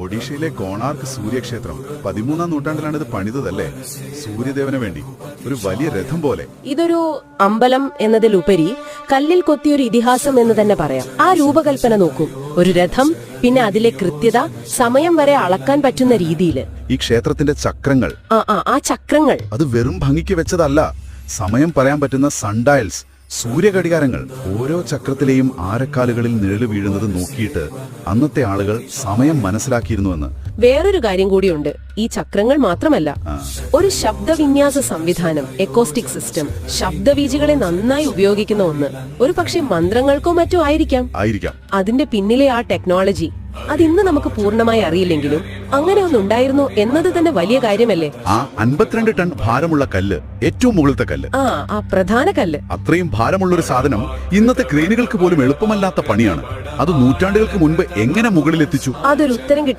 ഒഡീഷയിലെ കോണാർക്ക് സൂര്യക്ഷേത്രം പതിമൂന്നാം നൂറ്റാണ്ടിലാണ് ഇത് പണിതതല്ലേ? സൂര്യദേവന് വേണ്ടി. ഒരു വലിയ രഥം പോലെ. ഇതൊരു അമ്പലം എന്നതിലുപരി കല്ലിൽ കൊത്തിയൊരു ഇതിഹാസം എന്ന് തന്നെ പറയാം. ആ രൂപകൽപ്പന നോക്കൂ. ഒരു രഥം പിന്നെ അതിലെ കൃത്യത സമയം വരെ അളക്കാൻ പറ്റുന്ന രീതിയിൽ. ഈ ക്ഷേത്രത്തിന്റെ ചക്രങ്ങൾ. ആ ആ ആ ചക്രങ്ങൾ. അത് വെറും ഭംഗിക്ക് വെച്ചതല്ല. സമയം പറയാൻ പറ്റുന്ന സൺഡയൽസ്. സൂര്യഘടികാരങ്ങൾ ഓരോ ചക്രത്തിലെയും ആരക്കാലുകളിൽ നിഴൽ വീഴുന്നത് നോക്കിയിട്ട് അന്നത്തെ ആളുകൾ സമയം മനസ്സിലാക്കിയിരുന്നുവെന്ന് വേറൊരു കാര്യം കൂടിയുണ്ട്. ഈ ചക്രങ്ങൾ മാത്രമല്ല ഒരു ശബ്ദവിന്യാസ സംവിധാനം എക്കോസ്റ്റിക് സിസ്റ്റം ശബ്ദവീജികളെ നന്നായി ഉപയോഗിക്കുന്ന ഒന്ന്. ഒരു പക്ഷേ മന്ത്രങ്ങൾക്കോ മറ്റോ ആയിരിക്കാം. ആയിരിക്കാം. അതിന്റെ പിന്നിലെ ആ ടെക്നോളജി അതിന്ന് നമുക്ക് പൂർണമായി അറിയില്ലെങ്കിലും അങ്ങനെ ഒന്നുണ്ടായിരുന്നു എന്നത് തന്നെ വലിയ കാര്യമല്ലേ? ആ അൻപത്തിരണ്ട് ടൺ ഭാരമുള്ള കല്ല് ഏറ്റവും മുകളിലത്തെ കല്ല്. ആ ആ പ്രധാന കല്ല്. അത്രയും ഭാരമുള്ള ഒരു സാധനം ഇന്നത്തെ ക്രെയിനുകൾക്ക് പോലും എളുപ്പമല്ലാത്ത പണിയാണ്. അത് നൂറ്റാണ്ടുകൾക്ക് മുൻപ് എങ്ങനെ മുകളിലെത്തിച്ചു? അതൊരു ഉത്തരം